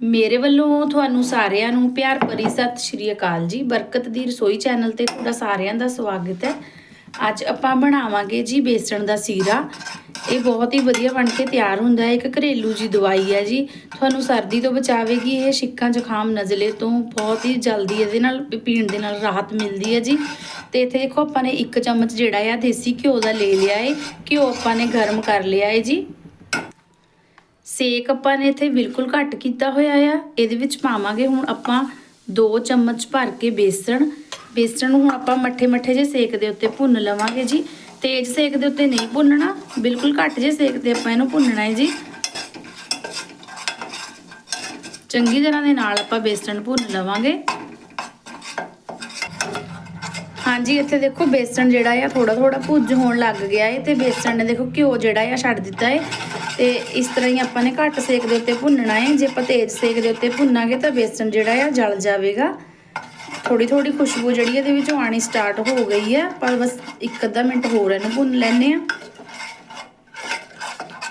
ਮੇਰੇ ਵੱਲੋਂ ਤੁਹਾਨੂੰ ਸਾਰਿਆਂ ਨੂੰ ਪਿਆਰ ਭਰੀ ਸਤਿ ਸ਼੍ਰੀ ਅਕਾਲ ਜੀ। ਬਰਕਤ ਦੀ ਰਸੋਈ ਚੈਨਲ ਤੇ ਤੁਹਾਡਾ ਸਾਰਿਆਂ ਦਾ ਸਵਾਗਤ ਹੈ। ਅੱਜ ਆਪਾਂ ਬਣਾਵਾਂਗੇ ਜੀ ਬੇਸਣ ਦਾ ਸੀਰਾ। ਇਹ ਬਹੁਤ ਹੀ ਵਧੀਆ ਬਣ ਕੇ ਤਿਆਰ ਹੁੰਦਾ ਹੈ। ਇੱਕ ਘਰੇਲੂ ਜੀ ਦਵਾਈ ਹੈ ਜੀ। ਤੁਹਾਨੂੰ ਸਰਦੀ ਤੋਂ ਬਚਾਵੇਗੀ। ਇਹ ਛਿੱਕਾਂ ਜ਼ੁਕਾਮ ਨਜ਼ਲੇ ਤੋਂ ਬਹੁਤ ਹੀ ਜਲਦੀ ਇਹਦੇ ਨਾਲ ਪੀਣ ਦੇ ਨਾਲ ਰਾਹਤ ਮਿਲਦੀ ਹੈ ਜੀ। ਤੇ ਇੱਥੇ ਦੇਖੋ ਆਪਾਂ ਨੇ ਇੱਕ ਚਮਚ ਜਿਹੜਾ ਆ ਦੇਸੀ ਘਿਓ ਦਾ ਲੈ ਲਿਆ ਹੈ ਘਿਓ ਆਪਾਂ ਨੇ ਗਰਮ ਕਰ ਲਿਆ ਹੈ ਜੀ। ਸੇਕ ਆਪਾਂ ਨੇ ਇੱਥੇ ਬਿਲਕੁਲ ਘੱਟ ਕੀਤਾ ਹੋਇਆ ਆ। ਇਹਦੇ ਵਿੱਚ ਪਾਵਾਂਗੇ ਹੁਣ ਆਪਾਂ 2 ਚਮਚ ਭਰ ਕੇ ਬੇਸਣ। ਬੇਸਣ ਨੂੰ ਹੁਣ ਆਪਾਂ ਮੱਠੇ ਮੱਠੇ ਜੇ ਸੇਕ ਦੇ ਉੱਤੇ ਭੁੰਨ ਲਵਾਂਗੇ ਜੀ। ਤੇਜ਼ ਸੇਕ ਦੇ ਉੱਤੇ ਨਹੀਂ ਭੁੰਨਣਾ, ਬਿਲਕੁਲ ਘੱਟ ਜੇ ਸੇਕ ਤੇ ਆਪਾਂ ਇਹਨੂੰ ਭੁੰਨਣਾ ਹੈ ਜੀ। ਚੰਗੀ ਤਰ੍ਹਾਂ ਦੇ ਨਾਲ ਆਪਾਂ ਬੇਸਣ ਭੁੰਨ ਲਵਾਂਗੇ। ਹਾਂਜੀ, ਇੱਥੇ ਦੇਖੋ ਬੇਸਣ ਜਿਹੜਾ ਆ ਥੋੜਾ ਥੋੜਾ ਭੁੱਜ ਹੋਣ ਲੱਗ ਗਿਆ ਏ ਤੇ ਬੇਸਣ ਨੇ ਦੇਖੋ ਘਿਓ ਜਿਹੜਾ ਆ ਛੱਡ ਦਿੱਤਾ ਹੈ ਤੇ ਇਸ ਤਰ੍ਹਾਂ ਹੀ ਆਪਾਂ ਨੇ ਘੱਟ ਸੇਕ ਦੇ ਉੱਤੇ ਭੁੰਨਣਾ ਏ। ਜੇ ਆਪਾਂ ਤੇਜ਼ ਸੇਕ ਦੇ ਉੱਤੇ ਭੁੰਨਾਂਗੇ ਤਾਂ ਬੇਸਣ ਜਿਹੜਾ ਆ ਜਲ ਜਾਵੇਗਾ। ਥੋੜੀ ਥੋੜੀ ਖੁਸ਼ਬੂ ਜਿਹੜੀ ਇਹਦੇ ਵਿੱਚੋਂ ਆਣੀ ਸਟਾਰਟ ਹੋ ਗਈ ਆ। ਪਰ ਬਸ ਇੱਕ ਅੱਧਾ ਮਿੰਟ ਹੋਰ ਇਹਨੂੰ ਭੁੰਨ ਲੈਣੇ ਆ।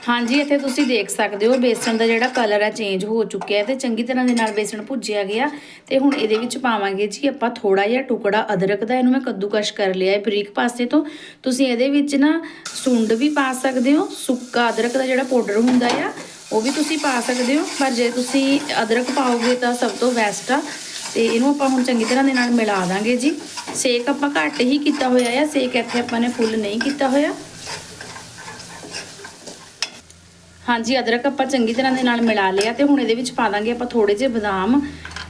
ਹਾਂਜੀ, ਇੱਥੇ ਤੁਸੀਂ ਦੇਖ ਸਕਦੇ ਹੋ, ਬੇਸਣ ਦਾ ਜਿਹੜਾ ਕਲਰ ਹੈ ਚੇਂਜ ਹੋ ਚੁੱਕਿਆ ਹੈ ਤੇ ਚੰਗੀ ਤਰ੍ਹਾਂ ਦੇ ਨਾਲ ਬੇਸਣ ਭੁੱਜਿਆ ਗਿਆ ਤੇ ਹੁਣ ਇਹਦੇ ਵਿੱਚ ਪਾਵਾਂਗੇ ਜੀ ਆਪਾਂ ਥੋੜਾ ਜਿਹਾ ਟੁਕੜਾ ਅਦਰਕ ਦਾ, ਇਹਨੂੰ ਮੈਂ ਕੱਦੂਕਸ਼ ਕਰ ਲਿਆ ਹੈ ਬਰੀਕ ਪਾਸੇ ਤੋਂ। ਤੁਸੀਂ ਇਹਦੇ ਵਿੱਚ ਨਾ ਸੁੰਡ ਵੀ ਪਾ ਸਕਦੇ ਹੋ, ਸੁੱਕਾ ਅਦਰਕ ਦਾ ਜਿਹੜਾ ਪਾਊਡਰ ਹੁੰਦਾ ਆ, ਉਹ ਵੀ ਤੁਸੀਂ ਪਾ ਸਕਦੇ ਹੋ, ਪਰ ਜੇ ਤੁਸੀਂ ਅਦਰਕ ਪਾਓਗੇ ਤਾਂ ਸਭ ਤੋਂ ਬੈਸਟ ਆ। ਤੇ ਇਹਨੂੰ ਆਪਾਂ ਹੁਣ ਚੰਗੀ ਤਰ੍ਹਾਂ ਦੇ ਨਾਲ ਮਿਲਾ ਦਾਂਗੇ ਜੀ। ਸੇਕ ਆਪਾਂ ਘੱਟ ਹੀ ਕੀਤਾ ਹੋਇਆ ਆ, ਸੇਕ ਇੱਥੇ ਆਪਾਂ ਨੇ ਫੁੱਲ ਨਹੀਂ ਕੀਤਾ ਹੋਇਆ। ਹਾਂਜੀ, ਅਦਰਕ ਆਪਾਂ ਚੰਗੀ ਤਰ੍ਹਾਂ ਦੇ ਨਾਲ ਮਿਲਾ ਲਿਆ ਤੇ ਹੁਣ ਇਹਦੇ ਵਿੱਚ ਪਾ ਦਾਂਗੇ ਆਪਾਂ ਥੋੜੇ ਜਿਹੇ ਬਦਾਮ।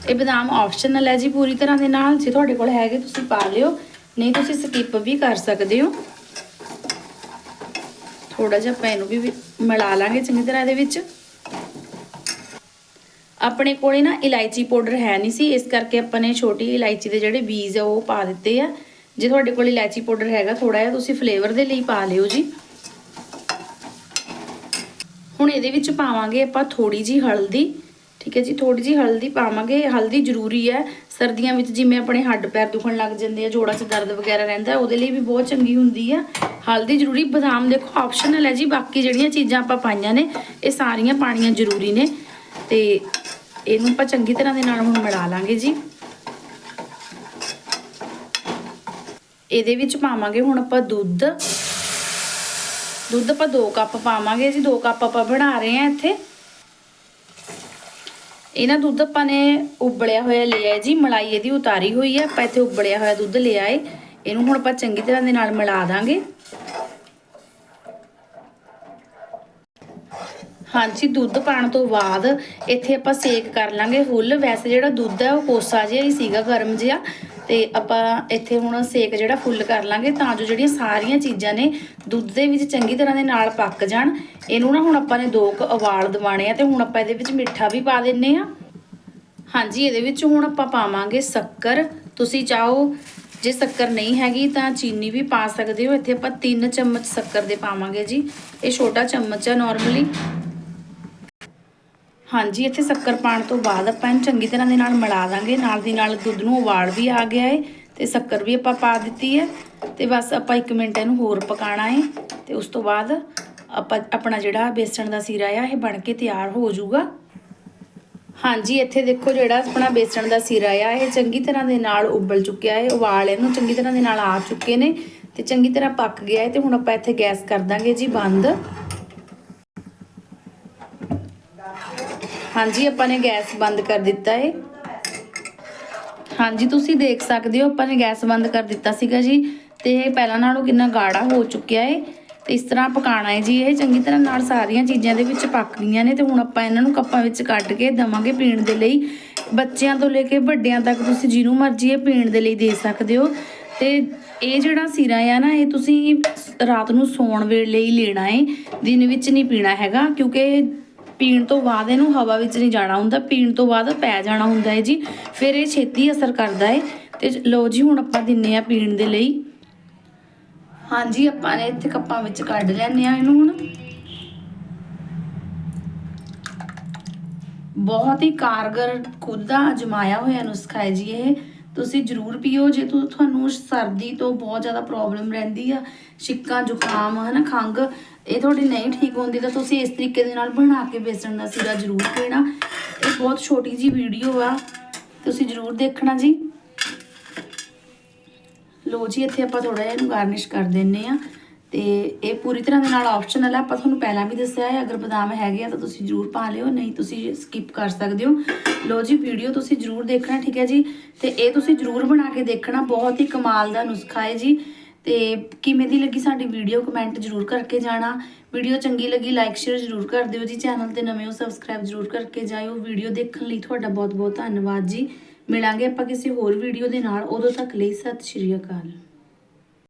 ਇਹ ਬਦਾਮ ਆਪਸ਼ਨਲ ਹੈ ਜੀ ਪੂਰੀ ਤਰ੍ਹਾਂ ਦੇ ਨਾਲ। ਜੇ ਤੁਹਾਡੇ ਕੋਲ ਹੈਗੇ ਤੁਸੀਂ ਪਾ ਲਿਓ। ਨਹੀਂ, ਤੁਸੀਂ ਸਕਿਪ ਵੀ ਕਰ ਸਕਦੇ ਹੋ। ਥੋੜਾ ਜਿਹਾ ਆਪਾਂ ਇਹਨੂੰ ਵੀ ਮਿਲਾ ਲਾਂਗੇ ਚੰਗੀ ਤਰ੍ਹਾਂ ਇਹਦੇ ਵਿੱਚ। ਆਪਣੇ ਕੋਲੇ ਨਾ ਇਲਾਇਚੀ ਪਾਊਡਰ ਹੈ ਨਹੀਂ ਸੀ। ਇਸ ਕਰਕੇ ਆਪਾਂ ਨੇ ਛੋਟੀ ਇਲਾਇਚੀ ਦੇ ਜਿਹੜੇ ਬੀਜ ਆ ਉਹ ਪਾ ਦਿੱਤੇ ਆ। ਜੇ ਤੁਹਾਡੇ ਕੋਲ ਇਲਾਇਚੀ ਪਾਊਡਰ ਹੈਗਾ ਥੋੜਾ ਜਿਹਾ, ਤੁਸੀਂ ਫਲੇਵਰ ਦੇ ਲਈ ਪਾ ਲਿਓ ਜੀ। ਹੁਣ ਇਹਦੇ ਵਿੱਚ ਪਾਵਾਂਗੇ ਆਪਾਂ ਥੋੜੀ ਜੀ ਹਲਦੀ, ਠੀਕ ਹੈ ਜੀ ਥੋੜੀ ਜੀ ਹਲਦੀ ਪਾਵਾਂਗੇ। ਹਲਦੀ ਜ਼ਰੂਰੀ ਹੈ, ਸਰਦੀਆਂ ਵਿੱਚ ਜਿਵੇਂ ਆਪਣੇ ਹੱਡ ਪੈਰ ਦੁਖਣ ਲੱਗ ਜਾਂਦੇ ਆ, ਜੋੜਾਂ 'ਚ ਦਰਦ ਵਗੈਰਾ ਰਹਿੰਦਾ ਉਹਦੇ ਲਈ ਵੀ ਬਹੁਤ ਚੰਗੀ ਹੁੰਦੀ ਆ। ਹਲਦੀ ਜ਼ਰੂਰੀ, ਬਦਾਮ ਦੇਖੋ ਆਪਸ਼ਨਲ ਹੈ ਜੀ, ਬਾਕੀ ਜਿਹੜੀਆਂ ਚੀਜ਼ਾਂ ਆਪਾਂ ਪਾਈਆਂ ਨੇ, ਇਹ ਸਾਰੀਆਂ ਪਾਣੀਆਂ ਜ਼ਰੂਰੀ ਨੇ। ਤੇ ਇਹਨੂੰ ਆਪਾਂ ਚੰਗੀ ਤਰ੍ਹਾਂ ਦੇ ਨਾਲ ਹੁਣ ਮਿਲਾ ਲਾਂਗੇ ਜੀ। ਇਹਦੇ ਵਿੱਚ ਪਾਵਾਂਗੇ ਹੁਣ ਆਪਾਂ ਦੁੱਧ ਦੁੱਧ ਆਪਾਂ 2 ਕੱਪ ਪਾਵਾਂਗੇ ਜੀ 2 ਕੱਪ ਆਪਾਂ ਬਣਾ ਰਹੇ ਆ ਇੱਥੇ। ਇਹਨਾਂ ਦੁੱਧ ਆਪਾਂ ਨੇ ਉਬਲਿਆ ਹੋਇਆ ਲਿਆ ਜੀ, ਮਲਾਈ ਇਹਦੀ ਉਤਾਰੀ ਹੋਈ ਹੈ, ਆਪਾਂ ਇੱਥੇ ਉਬਲਿਆ ਹੋਇਆ ਦੁੱਧ ਲਿਆ ਏ ਇਹਨੂੰ ਹੁਣ ਆਪਾਂ ਚੰਗੀ ਤਰ੍ਹਾਂ ਦੇ ਨਾਲ ਮਿਲਾ ਦਾਂਗੇ। ਹਾਂਜੀ, ਦੁੱਧ ਪਾਣ ਤੋਂ ਬਾਅਦ ਇੱਥੇ ਆਪਾਂ ਸੇਕ ਕਰ ਲਾਂਗੇ ਫੁੱਲ। ਵੈਸੇ ਜਿਹੜਾ ਦੁੱਧ ਹੈ ਉਹ ਕੋਸਾ ਜਿਹਾ ਹੀ ਸੀਗਾ, ਗਰਮ ਜਿਹਾ। ਤੇ ਆਪਾਂ ਇੱਥੇ ਹੁਣ ਸੇਕ ਜਿਹੜਾ ਫੁੱਲ ਕਰ ਲਾਂਗੇ ਤਾਂ ਜੋ ਜਿਹੜੀਆਂ ਸਾਰੀਆਂ ਚੀਜ਼ਾਂ ਨੇ ਦੁੱਧ ਦੇ ਵਿੱਚ ਚੰਗੀ ਤਰ੍ਹਾਂ ਦੇ ਨਾਲ ਪੱਕ ਜਾਣ। ਇਹਨੂੰ ਨਾ ਹੁਣ ਆਪਾਂ ਨੇ ਦੋ ਕੁ ਉਬਾਲ ਦਿਵਾਣੇ ਆ ਤੇ ਹੁਣ ਆਪਾਂ ਇਹਦੇ ਵਿੱਚ ਮਿੱਠਾ ਵੀ ਪਾ ਦਿੰਨੇ ਆ। ਹਾਂਜੀ, ਇਹਦੇ ਵਿੱਚ ਹੁਣ ਆਪਾਂ ਪਾਵਾਂਗੇ ਸ਼ੱਕਰ। ਤੁਸੀਂ ਚਾਹੋ ਜੇ ਸ਼ੱਕਰ ਨਹੀਂ ਹੈਗੀ ਤਾਂ ਚੀਨੀ ਵੀ ਪਾ ਸਕਦੇ ਹੋ। ਇੱਥੇ ਆਪਾਂ 3 ਚਮਚ ਸ਼ੱਕਰ ਦੇ ਪਾਵਾਂਗੇ ਜੀ। ਇਹ ਛੋਟਾ ਚਮਚ ਹੈ ਨਾਰਮਲੀ ਹਾਂਜੀ, ਇੱਥੇ ਸ਼ੱਕਰ ਪਾਣ ਤੋਂ ਬਾਅਦ ਆਪਾਂ ਇਹਨੂੰ ਚੰਗੀ ਤਰ੍ਹਾਂ ਦੇ ਨਾਲ ਮਿਲਾ ਦਾਂਗੇ। ਨਾਲ ਦੀ ਨਾਲ ਦੁੱਧ ਨੂੰ ਉਬਾਲ ਵੀ ਆ ਗਿਆ ਏ ਤੇ ਸ਼ੱਕਰ ਵੀ ਆਪਾਂ ਪਾ ਦਿੱਤੀ ਹੈ ਤੇ ਬਸ ਆਪਾਂ 1 ਮਿੰਟ ਇਹਨੂੰ ਹੋਰ ਪਕਾਣਾ ਏ ਤੇ ਉਸ ਤੋਂ ਬਾਅਦ ਆਪਾਂ, ਆਪਣਾ ਜਿਹੜਾ ਬੇਸਣ ਦਾ ਸੀਰਾ ਆ, ਇਹ ਬਣ ਕੇ ਤਿਆਰ ਹੋ ਜਾਊਗਾ। ਹਾਂਜੀ, ਇੱਥੇ ਦੇਖੋ ਜਿਹੜਾ ਆਪਣਾ ਬੇਸਣ ਦਾ ਸੀਰਾ ਆ, ਇਹ ਚੰਗੀ ਤਰ੍ਹਾਂ ਦੇ ਨਾਲ ਉਬਲ ਚੁੱਕਿਆ ਹੈ ਉਬਾਲ ਇਹਨੂੰ ਚੰਗੀ ਤਰ੍ਹਾਂ ਦੇ ਨਾਲ ਆ ਚੁੱਕੇ ਨੇ ਤੇ ਚੰਗੀ ਤਰ੍ਹਾਂ ਪੱਕ ਗਿਆ ਹੈ ਤੇ ਹੁਣ ਆਪਾਂ ਇੱਥੇ ਗੈਸ ਕਰ ਦਾਂਗੇ ਜੀ ਬੰਦ। ਹਾਂਜੀ, ਆਪਾਂ ਨੇ ਗੈਸ ਬੰਦ ਕਰ ਦਿੱਤਾ ਹੈ ਹਾਂਜੀ, ਤੁਸੀਂ ਦੇਖ ਸਕਦੇ ਹੋ, ਆਪਾਂ ਨੇ ਗੈਸ ਬੰਦ ਕਰ ਦਿੱਤਾ ਸੀਗਾ ਜੀ। ਤੇ ਇਹ ਪਹਿਲਾਂ ਨਾਲੋਂ ਕਿੰਨਾ ਗਾੜਾ ਹੋ ਚੁੱਕਿਆ ਹੈ ਤੇ ਇਸ ਤਰ੍ਹਾਂ ਪਕਾਣਾ ਹੈ ਜੀ ਇਹ। ਚੰਗੀ ਤਰ੍ਹਾਂ ਨਾਲ ਸਾਰੀਆਂ ਚੀਜ਼ਾਂ ਦੇ ਵਿੱਚ ਪੱਕ ਗਈਆਂ ਨੇ ਤੇ ਹੁਣ ਆਪਾਂ ਇਹਨਾਂ ਨੂੰ ਕੱਪਾਂ ਵਿੱਚ ਕੱਢ ਕੇ ਦਵਾਂਗੇ ਪੀਣ ਦੇ ਲਈ। ਬੱਚਿਆਂ ਤੋਂ ਲੈ ਕੇ ਵੱਡਿਆਂ ਤੱਕ ਤੁਸੀਂ ਜਿਹਨੂੰ ਮਰਜ਼ੀ ਇਹ ਪੀਣ ਦੇ ਲਈ ਦੇ ਸਕਦੇ ਹੋ। ਤੇ ਇਹ ਜਿਹੜਾ ਸੀਰਾ ਆ ਨਾ, ਇਹ ਤੁਸੀਂ ਰਾਤ ਨੂੰ ਸੌਣ ਵੇਲੇ ਹੀ ਲੈਣਾ ਹੈ ਦਿਨ ਵਿੱਚ ਨਹੀਂ ਪੀਣਾ ਹੈਗਾ, ਕਿਉਂਕਿ ਪੀਣ ਤੋਂ ਬਾਅਦ ਇਹਨੂੰ ਹਵਾ ਵਿੱਚ ਨਹੀਂ ਜਾਣਾ ਹੁੰਦਾ, ਪੀਣ ਤੋਂ ਬਾਅਦ ਪੈ ਜਾਣਾ ਹੁੰਦਾ ਹੈ ਜੀ। ਫਿਰ ਇਹ ਛੇਤੀ ਅਸਰ ਕਰਦਾ ਹੈ। ਤੇ ਲੋ ਜੀ, ਹੁਣ ਆਪਾਂ ਦਿੰਨੇ ਆ ਪੀਣ ਦੇ ਲਈ। ਹਾਂਜੀ, ਆਪਾਂ ਨੇ ਇੱਥੇ ਕੱਪਾਂ ਵਿੱਚ ਕੱਢ ਲੈਣੇ ਆ ਇਹਨੂੰ ਹੁਣ। ਬਹੁਤ ਹੀ ਕਾਰਗਰ, ਖੁਦ ਦਾ ਅਜਮਾਇਆ ਹੋਇਆ ਨੁਸਖਾ ਹੈ ਜੀ ਇਹ। ਤੁਸੀਂ ਜ਼ਰੂਰ ਪੀਓ, ਜੇ ਤੁਹਾਨੂੰ ਸਰਦੀ ਤੋਂ ਬਹੁਤ ਜ਼ਿਆਦਾ ਪ੍ਰੋਬਲਮ ਰਹਿੰਦੀ ਆ, ਛਿੱਕਾਂ, ਜ਼ੁਕਾਮ, ਹਨਾ ਖੰਗ ਇਹ ਤੁਹਾਡੀ ਨਹੀਂ ਠੀਕ ਹੁੰਦੀ ਤਾਂ ਤੁਸੀਂ ਇਸ ਤਰੀਕੇ ਦੇ ਨਾਲ ਬਣਾ ਕੇ ਬੇਸਣ ਦਾ ਸੀਰਾ ਜ਼ਰੂਰ ਪੀਣਾ। ਇਹ ਬਹੁਤ ਛੋਟੀ ਜੀ ਵੀਡੀਓ ਆ, ਤੁਸੀਂ ਜ਼ਰੂਰ ਦੇਖਣਾ ਜੀ। ਲੋ ਜੀ, ਇੱਥੇ ਆਪਾਂ ਥੋੜਾ ਜਿਹਾ ਇਹਨੂੰ ਗਾਰਨਿਸ਼ ਕਰ ਦਿੰਨੇ ਆ। ਤੇ ਇਹ ਪੂਰੀ ਤਰ੍ਹਾਂ ਦੇ ਨਾਲ ਆਪਸ਼ਨਲ ਹੈ ਆਪਾਂ ਤੁਹਾਨੂੰ ਪਹਿਲਾਂ ਵੀ ਦੱਸਿਆ ਹੈ, ਅਗਰ ਬਦਾਮ ਹੈਗੇ ਆ ਤਾਂ ਤੁਸੀਂ ਜ਼ਰੂਰ ਪਾ ਲਿਓ, ਨਹੀਂ ਤੁਸੀਂ ਸਕਿਪ ਕਰ ਸਕਦੇ ਹੋ। ਲੋ ਜੀ ਵੀਡੀਓ ਤੁਸੀਂ ਜ਼ਰੂਰ ਦੇਖਣਾ, ਠੀਕ ਹੈ ਜੀ? ਤੇ ਇਹ ਤੁਸੀਂ ਜ਼ਰੂਰ ਬਣਾ ਕੇ ਦੇਖਣਾ, ਬਹੁਤ ਹੀ ਕਮਾਲ ਦਾ ਨੁਸਖਾ ਹੈ ਜੀ। ਤੇ ਕਿਵੇਂ ਦੀ ਲੱਗੀ ਸਾਡੀ ਵੀਡੀਓ ਕਮੈਂਟ ਜ਼ਰੂਰ ਕਰਕੇ ਜਾਣਾ। ਵੀਡੀਓ ਚੰਗੀ ਲੱਗੀ ਲਾਈਕ ਸ਼ੇਅਰ ਜ਼ਰੂਰ ਕਰ ਦਿਓ ਜੀ। ਚੈਨਲ ਤੇ ਨਵੇਂ ਹੋ ਸਬਸਕ੍ਰਾਈਬ ਜ਼ਰੂਰ ਕਰਕੇ ਜਾਇਓ। ਵੀਡੀਓ ਦੇਖਣ ਲਈ ਤੁਹਾਡਾ ਬਹੁਤ ਬਹੁਤ ਧੰਨਵਾਦ ਜੀ। ਮਿਲਾਂਗੇ ਆਪਾਂ ਕਿਸੇ ਹੋਰ ਵੀਡੀਓ ਦੇ ਨਾਲ। ਉਦੋਂ ਤੱਕ ਲਈ ਸਤਿ ਸ਼੍ਰੀ ਅਕਾਲ।